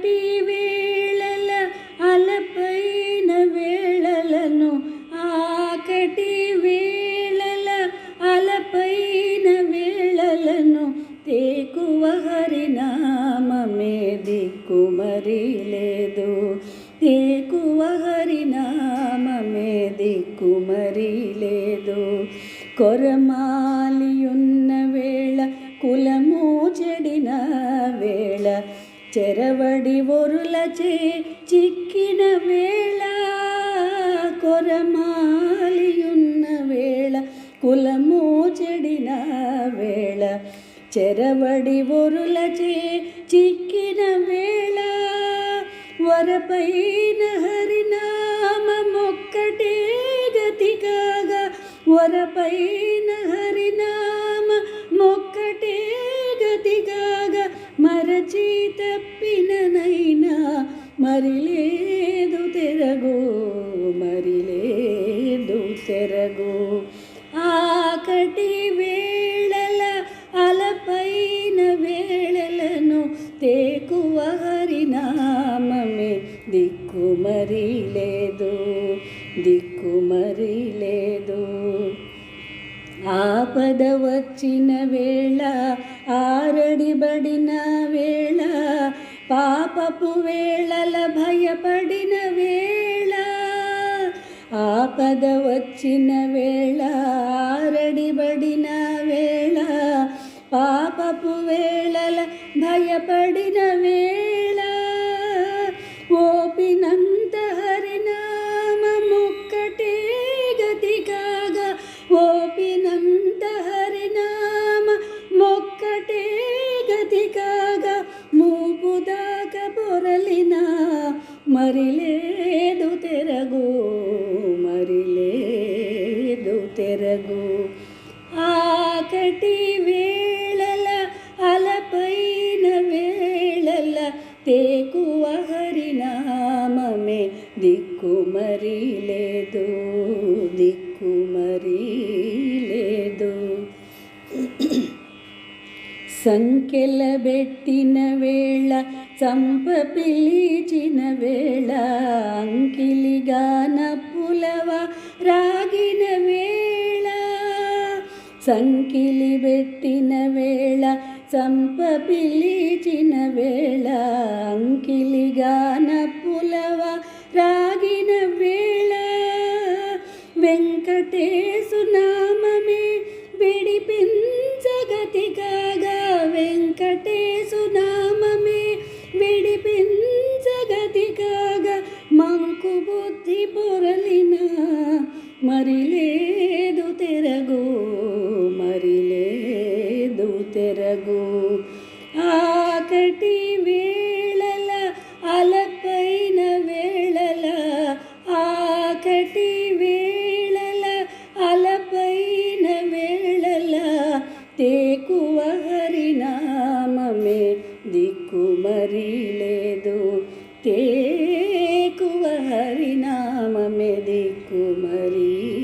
ఆకటి వేళల అలపైన వేళలను ఆకటి వేళల అలపైన వేళలను తేకువ హరినామే దిక్కు మరి లేదు. తేకువ హరినామే దిక్కు మరి లేదు. కొరమాలియున్న వేళ కులం చెరవడి ఒరులచే చిక్కిన వేళ కొరమాలియున్న వేళ కులము చెడిన వేళ. చెరవడి ఒరులచే చిక్కిన వేళ వరపైన హరినామొక్కటే గతి కాగా వరపైన హరినామ మొక్కటే గతి కాగా తప్పిననైనా మరి లేదు తెరగు మరి లేదు తెరగు. ఆకటి వేళల అలపైన వేళలను తేకువ హరినామే దిక్కు మరి లేదు దిక్కు మరి లేదు ఆపద వచ్చిన వేళ ఆరడిబడిన వేళ పాపపు వేళల భయపడిన వేళ ఆపద వచ్చిన వేళ ఆరడిబడిన వేళ పాపపు వేళల భయపడిన వేళ. లేదు తెరగు మరి లేదు తెరగు. ఆకటి వేళల అలపైన వేళల తేకువ హరినామే దిక్కు మరి లేదు దిక్కు మరి లేదు. సంఖ్యల పెట్టిన వేళ చంప పిలిచిన వేళ అంకిలిగా నప్పులవ రాగిన వేళ. సంకిలి పెట్టిన వేళ చంప పిలిచిన వేళ అంకిలిగా నప్పులవ రాగిన వేళ. వెంకటేశు నామమే లేదు తెరగు మరి లేదు తెరగు. ఆకటి వేళల అలపైన వేళల ఆకటి వేళల అలపైన వేళల తేకువ హరినామమే దిక్కు మరి లేదు. తేకువ హరినామమే దిక్కుమరీ